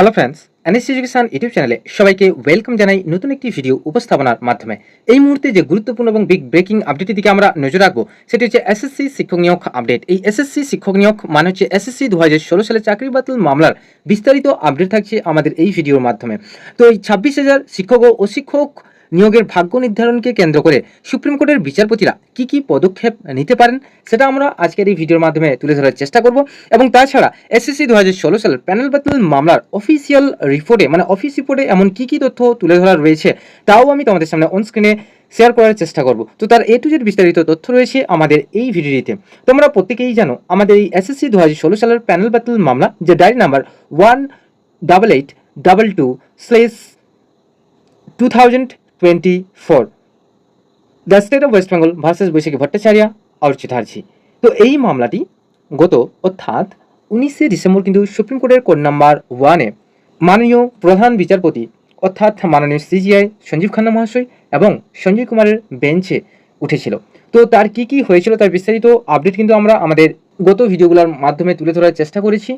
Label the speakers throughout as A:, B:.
A: Hello friends NS education YouTube চ্যানেলে সবাইকে welcome জানাই নতুন একটি ভিডিও উপস্থাপনার মাধ্যমে। এই মুহূর্তে যে গুরুত্বপূর্ণ এবং বিগ ব্রেকিং আপডেটের দিকে আমরা নজর রাখব, সেটি হচ্ছে এসএসসি শিক্ষক নিয়োগ আপডেট এই এসএসসি শিক্ষক নিয়োগ মানে হচ্ছে এসএসসি দু হাজার ষোলো সালে চাকরি বাতিল মামলার বিস্তারিত আপডেট থাকছে আমাদের এই ভিডিওর মাধ্যমে। তো এই ছাব্বিশ হাজার শিক্ষক ও শিক্ষক নিয়োগের ভাগ্য নির্ধারণকে কেন্দ্র করে সুপ্রিম কোর্টের বিচারপতিরা কি কি পদক্ষেপ নিতে পারেন, সেটা আমরা আজকের এই ভিডিওর মাধ্যমে তুলে ধরার চেষ্টা করব। এবং তাছাড়া এসএসসি দু হাজার ষোলো সালের প্যানেল বাতিল মামলার অফিসিয়াল রিপোর্টে মানে অফিস রিপোর্টে এমন কি কি তথ্য তুলে ধরা রয়েছে, তাও আমি তোমাদের সামনে অন স্ক্রিনে শেয়ার করার চেষ্টা করব। তো তার এ টু জেড বিস্তারিত তথ্য রয়েছে আমাদের এই ভিডিওটিতে। তোমরা প্রত্যেকেই জানো, আমাদের এই এসএসসি দু হাজার ষোলো সালের প্যানেল বাতিল মামলা, যে diary number one double eight double two slash two thousand twenty four the state of West Bengal versus Baishakhi Bhattacharya Archit হারছি তো এই মামলাটি গত অর্থাৎ উনিশে ডিসেম্বর কিন্তু সুপ্রিম কোর্টের কোড নাম্বার ওয়ানে মাননীয় প্রধান বিচারপতি অর্থাৎ মাননীয় সিজিআই সঞ্জীব খান্না মহাশয় এবং সঞ্জয় কুমারের বেঞ্চে উঠেছিল। তো তার কি কি হয়েছিল তার বিস্তারিত আপডেট কিন্তু আমরা আমাদের গত ভিডিওগুলোর মাধ্যমে তুলে ধরার চেষ্টা করেছি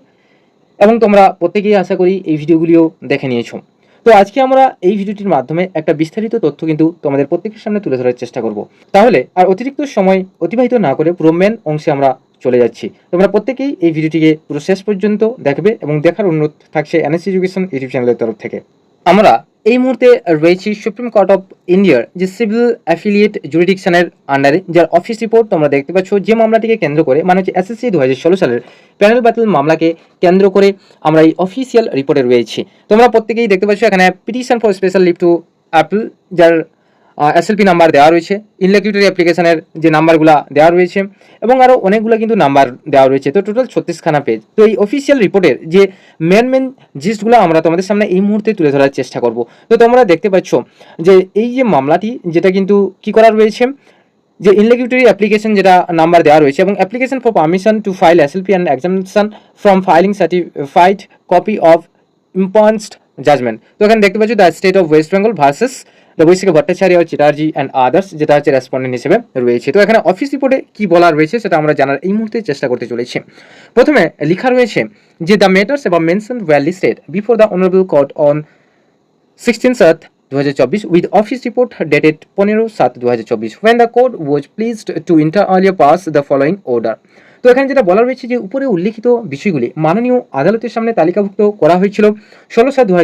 A: এবং তোমরা প্রত্যেকেই আশা করি এই ভিডিওগুলিও দেখে নিয়েছো। তো আজকে আমরা এই ভিডিওটির মাধ্যমে একটা বিস্তারিত তথ্য কিন্তু তোমাদের প্রত্যেকের সামনে তুলে ধরার চেষ্টা করব। তাহলে, আর অতিরিক্ত সময় অতিবাহিত না করে পুরো মেন অংশে আমরা চলে যাচ্ছি। তোমরা প্রত্যেকেই এই ভিডিওটিকে পুরো শেষ পর্যন্ত দেখবে এবং দেখার অনুরোধ থাকছে এনএস এডুকেশন ইউটিউব চ্যানেলের তরফ থেকে। আমরা এই মুহূর্তে রয়েছি সুপ্রিম কোর্ট অফ ইন্ডিয়ার যে সিভিল অ্যাফিলিয়েট জুরিডিকশনের আন্ডারে যার অফিস রিপোর্ট তোমরা দেখতে পাচ্ছ। যে মামলাটিকে কেন্দ্র করে মানে হচ্ছে এসএসসি দু হাজার ষোলো সালের প্যানেল বাতিল মামলাকে কেন্দ্র করে আমরা এই অফিসিয়াল রিপোর্টে রয়েছি। তোমরা প্রত্যেকেই দেখতে পাচ্ছ, এখানে petition for special leave to appeal যার এসএলপি নাম্বার দেওয়া রয়েছে ইনলেকিউটরি অ্যাপ্লিকেশনের যে নাম্বারগুলো দেওয়া রয়েছে, এবং আরও অনেকগুলো কিন্তু নাম্বার দেওয়া রয়েছে। তো টোটাল ছত্রিশখানা পেজ তো এই অফিসিয়াল রিপোর্টের যে মেন মেন জিস্টগুলো আমরা তোমাদের সামনে এই মুহূর্তে তুলে ধরার চেষ্টা করব। তো তোমরা দেখতে পাচ্ছ যে এই যে মামলাটি, যেটা কিন্তু কি করা রয়েছে, যে ইনলেকিউটরি অ্যাপ্লিকেশন যেটা নাম্বার দেওয়া রয়েছে, এবং application for permission to file SLP and examination from filing certified copy of impugned judgment তো এখানে দেখতে পাচ্ছি the state of West Bengal versus the Bhattacharya Chatterjee and others যেটা হচ্ছে রেসপন্ডেন্ট হিসেবে রয়েছে। তো এখানে অফিস রিপোর্টে কি বলা রয়েছে, সেটা আমরা জানার এই মুহূর্তে চেষ্টা করতে চলেছি। প্রথমে লেখা রয়েছে যে দ্য মেটার্স এবং mention were listed before the honourable court on sixteen সাত দু হাজার চব্বিশ উইথ অফিস রিপোর্ট ডেটেড পনেরো সাত দু হাজার চব্বিশ when the court was pleased to inter alia pass the following order তো এখানে যেটা বলা রয়েছে যে, উপরে উল্লিখিত বিষয়গুলি মাননীয় আদালতের সামনে তালিকাভুক্ত করা হয়েছিল ষোলো সাত দু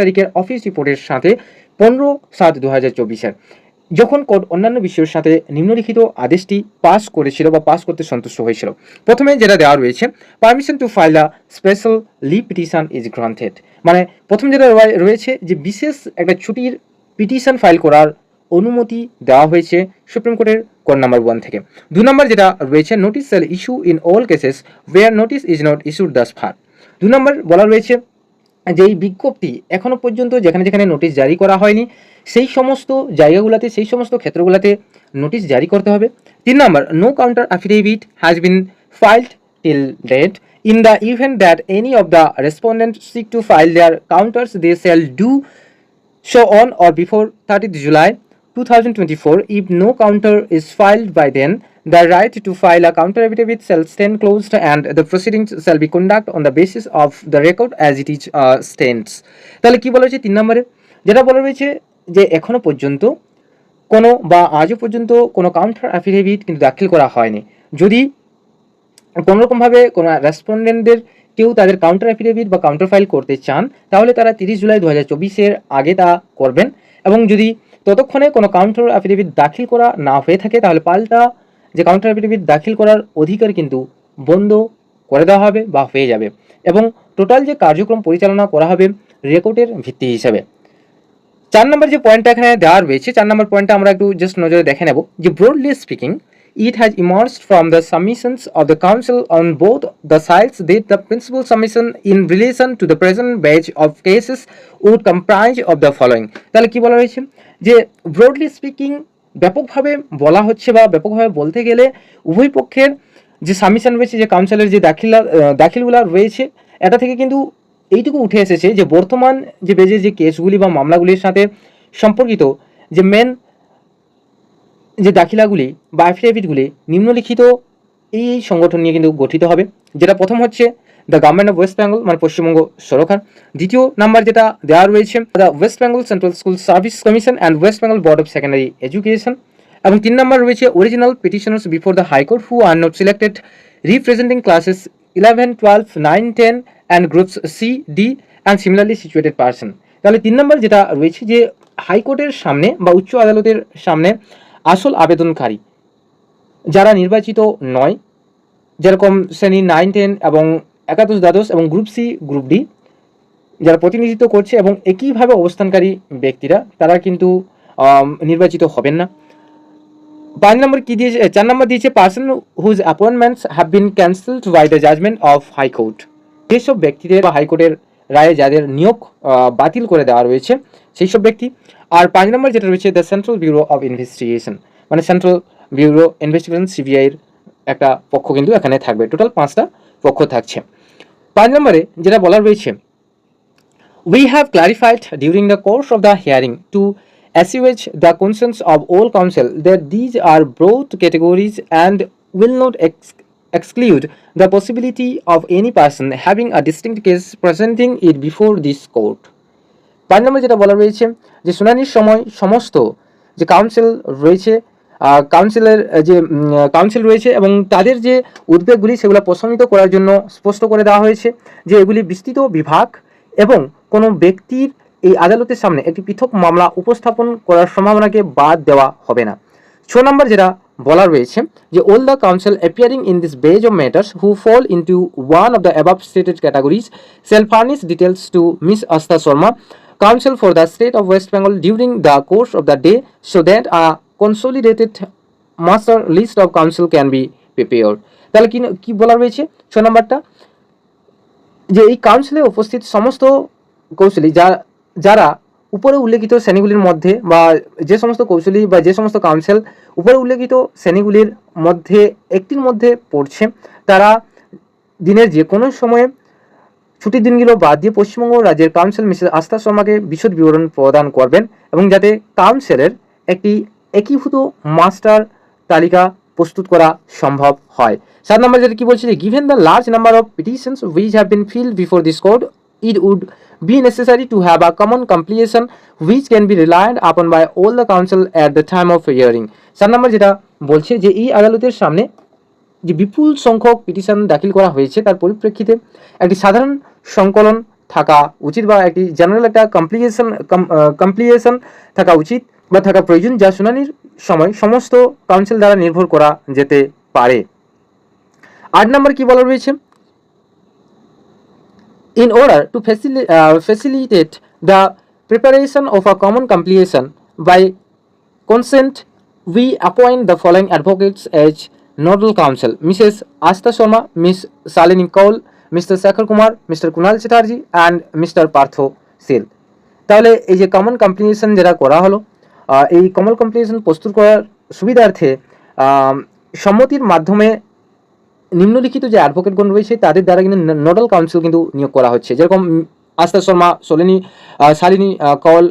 A: তারিখের অফিস রিপোর্টের সাথে। পনেরো সাত দু হাজার চব্বিশের। যখন কোর্ট অন্যান্য বিষয়ের সাথে নিম্নলিখিত আদেশটি পাস করেছিল বা পাস করতে সন্তুষ্ট হয়েছিল। প্রথমে যেটা দেওয়া রয়েছে permission to file a special leave petition is granted মানে প্রথম যেটা রয়ে- রয়েছে যে বিশেষ একটা ছুটির পিটিশন ফাইল করার অনুমতি দেওয়া হয়েছে সুপ্রিম কোর্টের কোড নাম্বার ওয়ান থেকে। দু নম্বর যেটা রয়েছে notice shall issue in all cases where notice is not issued thus far দু নম্বর বলা রয়েছে যে এই বিজ্ঞপ্তি এখনও পর্যন্ত যেখানে যেখানে নোটিশ জারি করা হয়নি, সেই সমস্ত জায়গাগুলোতে, সেই সমস্ত ক্ষেত্রগুলোতে নোটিশ জারি করতে হবে। তিন নম্বর no counter affidavit has been filed till date in the event that any of the respondent seek to file their counters they shall do show on or before 30th July. 2024 if no counter is filed by then the right to file a counter affidavit shall stand closed and the proceedings shall be conducted on the basis of the record as it is uh, stands. তাহলে কি বলা হয়েছে তিন নম্বরে? যেটা বলা রয়েছে যে এখনও পর্যন্ত কোনো বা আজও পর্যন্ত কোনো কাউন্টার অ্যাফিডেভিট কিন্তু দাখিল করা হয়নি। যদি কোনোরকমভাবে কোনো রেসপন্ডেন্টদের কেউ তাদের কাউন্টার অ্যাফিডেভিট বা কাউন্টার ফাইল করতে চান তাহলে তারা তিরিশ জুলাই দু হাজার চব্বিশের আগে তা করবেন এবং যদি ততক্ষণে কোনো কাউন্টার অ্যাফিডেভিট দাখিল করা না হয়ে থাকে, তাহলে পাল্টা যে কাউন্টার অ্যাফিডেভিট দাখিল করার অধিকার কিন্তু বন্ধ করে দেওয়া হবে বা হয়ে যাবে এবং টোটাল যে কার্যক্রম পরিচালনা করা হবে রেকর্ডের ভিত্তি হিসাবে। চার নম্বর যে পয়েন্টটা এখানে দেওয়া রয়েছে, চার নম্বর পয়েন্টটা আমরা একটু জাস্ট নজরে দেখে নেব। যে broadly speaking it has emerged from the submissions of the council on both the sides that the principal submission in relation to the present batch of cases would comprise of the following তাহলে কি বলা রয়েছে যে broadly speaking ব্যাপকভাবে বলা হচ্ছে বা ব্যাপকভাবে বলতে গেলে উভয় পক্ষের যে সাবমিশন রয়েছে যে কাউন্সিলের যে দাখিলা দাখিলগুলো রয়েছে এটা থেকে কিন্তু এইটুকু উঠে এসেছে যে বর্তমান যে বেজে যে কেসগুলি বা মামলাগুলির সাথে সম্পর্কিত যে মেন যে দাখিলাগুলি বা অ্যাফিডেভিটগুলি নিম্নলিখিত এই এই সংগঠন নিয়ে কিন্তু গঠিত হবে। যেটা প্রথম হচ্ছে the government of West Bengal মানে পশ্চিমবঙ্গ সরকার। দ্বিতীয় নাম্বার যেটা দেওয়া রয়েছে the West Bengal central school service commission and West Bengal board of secondary education এবং তিন নম্বর রয়েছে original petitioners before the high court who are not selected representing classes eleven twelve nine ten and groups C D and similarly situated person তাহলে তিন নম্বর যেটা রয়েছে যে হাইকোর্টের সামনে বা উচ্চ আদালতের সামনে আসল আবেদনকারী। যারা নির্বাচিত নয়, যেরকম শ্রেণি নাইন টেন এবং একাদশ দ্বাদশ এবং গ্রুপ সি গ্রুপ ডি যারা প্রতিনিধিত্ব করছে এবং একইভাবে অবস্থানকারী ব্যক্তিরা, তারা কিন্তু নির্বাচিত হবেন না। পাঁচ নম্বর কি দিয়েছে? চার নম্বর দিয়েছে person whose appointments have been cancelled by the judgment of high court যেসব ব্যক্তিদের বা হাইকোর্টের রায়ে যাদের নিয়োগ বাতিল করে দেওয়া রয়েছে সেই সব ব্যক্তি। আর পাঁচ নম্বর যেটা রয়েছে the central bureau of investigation মানে সেন্ট্রাল ব্যুরো ইনভেস্টিগেশন সিবিআইয়ের একটা পক্ষ কিন্তু এখানে থাকবে। টোটাল পাঁচটা পক্ষ থাকছে। পাঁচ নম্বরে যেটা বলার রয়েছে we have clarified during the course of the hearing to assuage the concerns of all counsel that these are broad categories and will not exclude the possibility of any person having a distinct case presenting it before this court পাঁচ নম্বর যেটা বলা রয়েছে যে শুনানির সময় সমস্ত যে কাউন্সিল রয়েছে কাউন্সিলের যে কাউন্সিল রয়েছে এবং তাদের যে উদ্বেগগুলি সেগুলো প্রশমিত করার জন্য স্পষ্ট করে দেওয়া হয়েছে যে এগুলি বিস্তৃত বিভাগ এবং কোনো ব্যক্তির এই আদালতের সামনে একটি পৃথক মামলা উপস্থাপন করার সম্ভাবনাকে বাদ দেওয়া হবে না। ছ নম্বর যেটা বলা রয়েছে যে all the counsel appearing in this batch of matters who fall into one of the above stated categories shall furnish details to miss Astha Sharma counsel for the state of West Bengal during the course of the day so that a consolidated master list of counsel can be prepared. তাহলে কি কি বলা রয়েছে? ছ নম্বরটা। যে এই কাউন্সিলে উপস্থিত সমস্ত কৌশলী যা যারা উপরে উল্লেখিত শ্রেণীগুলির মধ্যে বা যে সমস্ত কৌশলী বা যে সমস্ত কাউন্সিল উপরে উল্লেখিত শ্রেণীগুলির মধ্যে একটির মধ্যে পড়ছে, তারা দিনের যে কোনো সময়ে ছুটির দিনগুলো বাদ দিয়ে পশ্চিমবঙ্গ রাজ্যের কাউন্সিল মিসেস আস্থা শর্মাকে বিশদ বিবরণ প্রদান করবেন এবং যাতে কাউন্সিলের একটি একীভূত মাস্টার তালিকা প্রস্তুত করা সম্ভব হয়। সাত নম্বর যেটা কি বলছে যে given the large number of petitions which have been filed before this court it would be necessary to have a common completion which can be relied upon by all the council at the time of hearing. সাত নম্বর যেটা বলছে যে, এই আদালতের সামনে যে বিপুল সংখ্যক petition দাখিল করা হয়েছে তার পরিপ্রেক্ষিতে একটি সাধারণ সংকলন থাকা উচিত বা একটি জেনারেল একটা কমপ্লিকেশন কমপ্লিকেশন থাকা উচিত বা থাকা প্রয়োজন যা শুনানির সময় সমস্ত কাউন্সিল দ্বারা নির্ভর করা যেতে পারে। আট নম্বর কি বলা রয়েছে? To facili- uh, facilitate the preparation of a common completion by consent we appoint the following advocates as nodal counsel Mrs Astha Sharma miss Shalini kaul Mr Shekhar Kumar Mr kunal Chatterjee and Mr Partha sil তাহলে এই যে common complication যেটা করা হলো এই common complication প্রস্তুত করার সুবিধার্থে সম্মতির মাধ্যমে নিম্নলিখিত যে অ্যাডভোকেটগণ রয়েছে, তাদের দ্বারা কিন্তু নোডাল কাউন্সিল কিন্তু নিয়োগ করা হচ্ছে। যেরকম আস্থা শর্মা সোলেনি শালিনী কল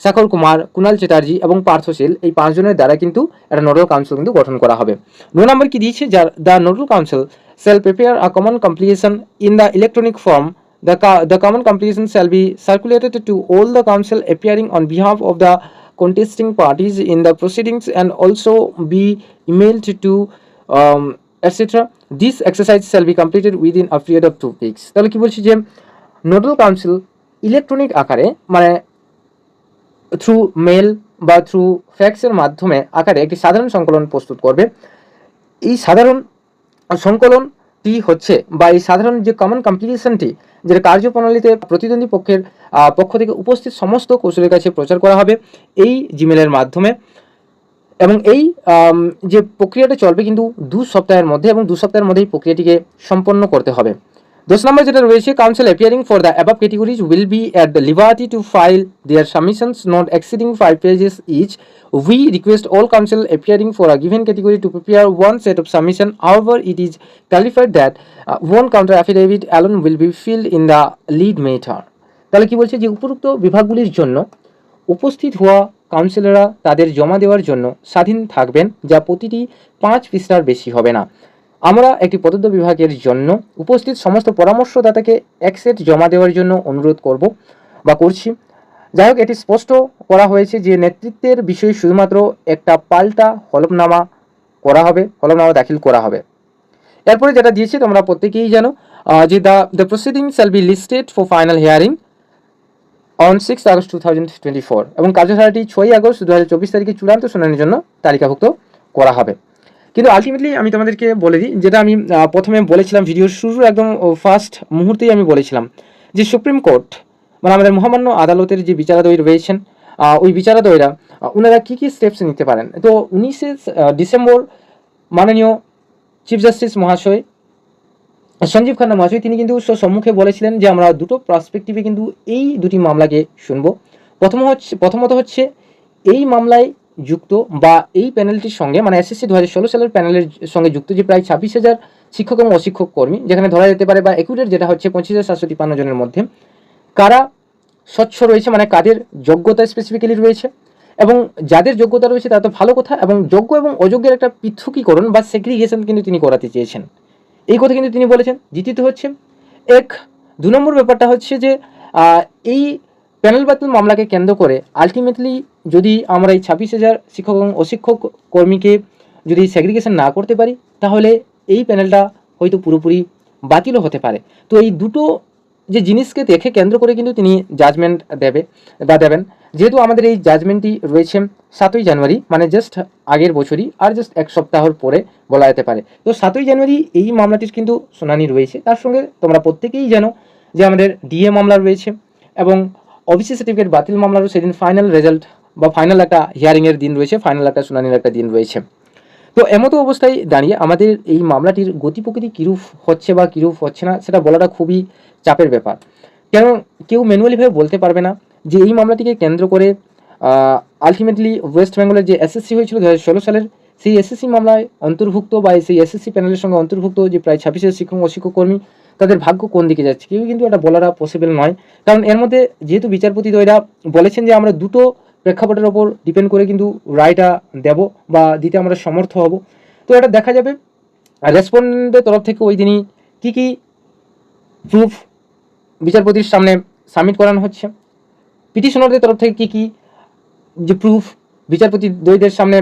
A: শাকর কুমার কুণাল চ্যাটার্জি এবং পার্থশীল এই পাঁচজনের দ্বারা কিন্তু একটা নোডাল কাউন্সিল কিন্তু গঠন করা হবে। নো নাম্বার কি দিয়েছে? যার the nodal counsel shall prepare a common compilation in the electronic form the the common compilation shall be circulated to all the counsel appearing on behalf of the contesting parties in the proceedings and also be emailed to etcetera this exercise shall be completed within a period of two weeks তাহলে কি বলছি যে nodal counsel electronic আকারে মানে through mail বা through ফ্যাক্সের মাধ্যমে আকারে একটি সাধারণ সংকলন প্রস্তুত করবে। এই সাধারণ সংকলনটি হচ্ছে বা এই সাধারণ যে কমন কম্পিটিশনটি যেটা কার্যপ্রণালীতে প্রতিদ্বন্দ্বী পক্ষের পক্ষ থেকে উপস্থিত সমস্ত কৌশলের কাছে প্রচার করা হবে এই জিমেলের মাধ্যমে। এবং এই যে প্রক্রিয়াটা চলবে কিন্তু দু সপ্তাহের মধ্যে এবং দু সপ্তাহের মধ্যেই প্রক্রিয়াটিকে সম্পন্ন করতে হবে। দশ নম্বর যেটা রয়েছে counsel appearing for the above categories will be at the liberty to file their submissions not exceeding five pages each we request all counsel appearing for a given category to prepare one set of submission however it is clarified that one counter affidavit affidavit alone be be in the lead matter. তাহলে কি বলছে? যে উপরোক্ত বিভাগগুলির জন্য উপস্থিত হওয়া কাউন্সিলররা তাদের জমা দেওয়ার জন্য স্বাধীন থাকবেন, যা প্রতিটি পাঁচ পৃষ্ঠার বেশি হবে না। আমরা একটি প্রদত্ত বিভাগের জন্য উপস্থিত সমস্ত পরামর্শদাতাকে এক সেট জমা দেওয়ার জন্য অনুরোধ করব বা করছি। যাই হোক, এটি স্পষ্ট করা হয়েছে যে নেতৃত্বের বিষয়ে শুধুমাত্র একটা পাল্টা হলফনামা করা হবে, হলফনামা দাখিল করা হবে। এরপরে যেটা দিয়েছে, তোমরা প্রত্যেকেই জানো যে the the proceeding shall be listed for final hearing on six August two thousand twenty four এবং কার্যধারাটি ছয়ই আগস্ট দু হাজার চব্বিশ তারিখে চূড়ান্ত শুনানির জন্য তালিকাভুক্ত করা হবে। কিন্তু আলটিমেটলি আমি তোমাদেরকে বলে দিই, যেটা আমি প্রথমে বলেছিলাম ভিডিওর শুরুর একদম ফার্স্ট মুহূর্তেই আমি বলেছিলাম যে সুপ্রিম কোর্ট মানে আমাদের মহামান্য আদালতের যে বিচারাদয় রয়েছেন ওই বিচারাদয়রা ওনারা কী কী স্টেপস নিতে পারেন? তো উনিশে ডিসেম্বর মাননীয় চিফ জাস্টিস মহাশয়, সঞ্জীব খান্না মহাশয়, তিনি কিন্তু সম্মুখে বলেছিলেন যে আমরা দুটো পার্সপেক্টিভে কিন্তু এই দুটি মামলাকে শুনব। প্রথম হচ্ছে, প্রথমত হচ্ছে এই মামলায় যুক্ত বা এই প্যানেলটির সঙ্গে মানে এস এসএসসি দু হাজার ষোলো সালের প্যানেলের সঙ্গে যুক্ত যে প্রায় ছাব্বিশ হাজার শিক্ষক এবং অশিক্ষক কর্মী, যেখানে ধরা যেতে পারে বা একুরেট যেটা হচ্ছে পঁচিশ হাজার সাতশো তিপ্পান্ন জনের মধ্যে, কারা স্বচ্ছ রয়েছে মানে কাদের যোগ্যতা স্পেসিফিক্যালি রয়েছে এবং যাদের যোগ্যতা রয়েছে তারা তো ভালো কথা এবং যোগ্য এবং অযোগ্যের একটা পৃথকীকরণ বা সেগ্রিগেশন কিন্তু তিনি করাতে চেয়েছেন। এই কথা কিন্তু তিনি বলেছেন। দ্বিতীয়ত হচ্ছে, এক, দু নম্বর ব্যাপারটা হচ্ছে যে এই প্যানেল বাতিল মামলাকে কেন্দ্র করে আলটিমেটলি যদি আমরা এই ছাব্বিশ হাজার শিক্ষক এবং অশিক্ষক কর্মীকে যদি সেগ্রিগেশন না করতে পারি, তাহলে এই প্যানেলটা হয়তো পুরোপুরি বাতিলও হতে পারে। তো এই দুটো যে জিনিসকে দেখে কেন্দ্র করে কিন্তু তিনি জাজমেন্ট দেবে, বা দেবেন। যেহেতু আমাদের এই জাজমেন্টটি রয়েছে সাতই জানুয়ারি মানে জাস্ট আগের বছরই, আর জাস্ট এক সপ্তাহর পরে বলা যেতে পারে। তো সাতই জানুয়ারি এই মামলাটির কিন্তু শুনানি রয়েছে। তার সঙ্গে তোমরা প্রত্যেকেই জানো যে আমাদের ডিএ মামলা রয়েছে এবং ওবিসি সার্টিফিকেট বাতিল মামলারও সেদিন ফাইনাল রেজাল্ট বা ফাইনাল একটা হিয়ারিংয়ের দিন রয়েছে ফাইনাল একটা শুনানির একটা দিন রয়েছে। তো এমতো অবস্থায় দাঁড়িয়ে আমাদের এই মামলাটির গতি প্রকৃতি কীরূপ হচ্ছে বা কীরূপ হচ্ছে না, সেটা বলাটা খুবই চাপের ব্যাপার। কেন কেউ ম্যানুয়ালিভাবে বলতে পারবে না যে এই মামলাটিকে কেন্দ্র করে আলটিমেটলি ওয়েস্ট বেঙ্গলের যে এসএসসি হয়েছিল দু হাজার ষোলো সালের, সেই এসএসসি মামলায় অন্তর্ভুক্ত বা সেই এসএসসি প্যানেলের সঙ্গে অন্তর্ভুক্ত যে প্রায় ছাব্বিশ হাজার শিক্ষক ও শিক্ষক কর্মী তাদের ভাগ্য কোন দিকে যাচ্ছে? কেউ কিন্তু এটা বলাটা পসিবল নয়। কারণ এর মধ্যে যেহেতু বিচারপতি দ্বয়রা বলেছেন যে আমরা দুটো প্রেক্ষাপটের ওপর ডিপেন্ড করে কিন্তু রায়টা দেব বা দিতে আমরা সমর্থ হব। তো এটা দেখা যাবে। রেসপন্ডেন্টের তরফ থেকে ওই দিনই কী কী প্রুফ বিচারপতির সামনে সাবমিট করানো হচ্ছে। পিটিশনারদের তরফ থেকে কী কী যে প্রুফ বিচারপতি দ্বৈদের সামনে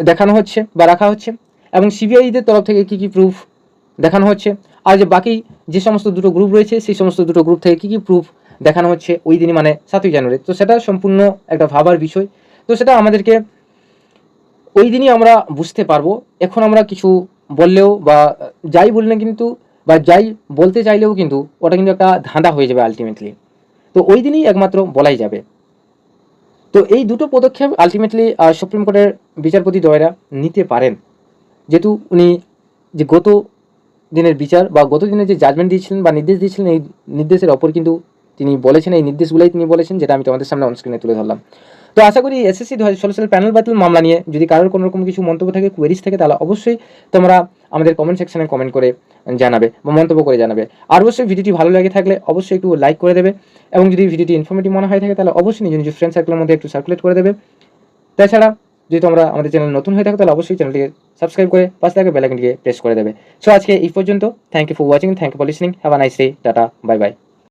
A: দেখানো হচ্ছে বা রাখা হচ্ছে এবং সিবিআইদের তরফ থেকে কী কী প্রুফ দেখানো হচ্ছে। আর যে বাকি যে সমস্ত দুটো গ্রুপ রয়েছে, সেই সমস্ত দুটো গ্রুপ থেকে কী কী প্রুফ দেখানো হচ্ছে ওই দিনই মানে সাতই জানুয়ারি। তো সেটা সম্পূর্ণ একটা ভাবার বিষয়। তো সেটা আমাদেরকে ওই দিনই আমরা বুঝতে পারব। এখন আমরা কিছু বললেও বা যাই বললে কিন্তু, বা যাই বলতে চাইলেও কিন্তু ওটা কিন্তু একটা ধাঁধা হয়ে যাবে আলটিমেটলি তো ওই দিনই একমাত্র বলাই যাবে। তো এই দুটো পদক্ষেপ আলটিমেটলি সুপ্রিম কোর্টের বিচারপতি দ্বয়রা নিতে পারেন। যেহেতু উনি যে গত দিনের বিচার বা গত দিনের যে জাজমেন্ট দিয়েছিলেন বা নির্দেশ দিয়েছিলেন, এই নির্দেশের অপর কিন্তু তিনি বলেছেন, এই নির্দেশগুলোই তিনি বলেছেন যেটা আমি তোমাদের সামনে অনস্ক্রিনে তুলে ধরলাম। তো আশা করি এসএসসি দু হাজার ষোলো সালের প্যানেল বাতিল মামলা নিয়ে যদি কারোর কোনো রকম কিছু মন্তব্য থাকে কোয়েরিজ থাকে, তাহলে অবশ্যই তোমরা আমাদের কমেন্ট সেকশনে কমেন্ট করে জানাবে বা মন্তব্য করে জানাবে। আর অবশ্যই ভিডিওটি ভালো লাগে থাকলে অবশ্যই একটু লাইক করে দেবে এবং যদি ভিডিওটি ইনফরমেটিভ মনে হয় থাকে, তাহলে অবশ্যই নিজ নিজ ফ্রেন্ড সার্কেলের মধ্যে একটু সার্কুলেট করে দেবে। তাছাড়া যদি তোমরা আমাদের চ্যানেল নতুন হয়ে থাকো, তাহলে অবশ্যই চ্যানেলটিকে সাবস্ক্রাইব করে পাশে থাকা বেলাইকনটিকে প্রেস করে দেবে। সো আজকে এই পর্যন্ত। Thank you for watching thank you for listening have a nice day tata bye bye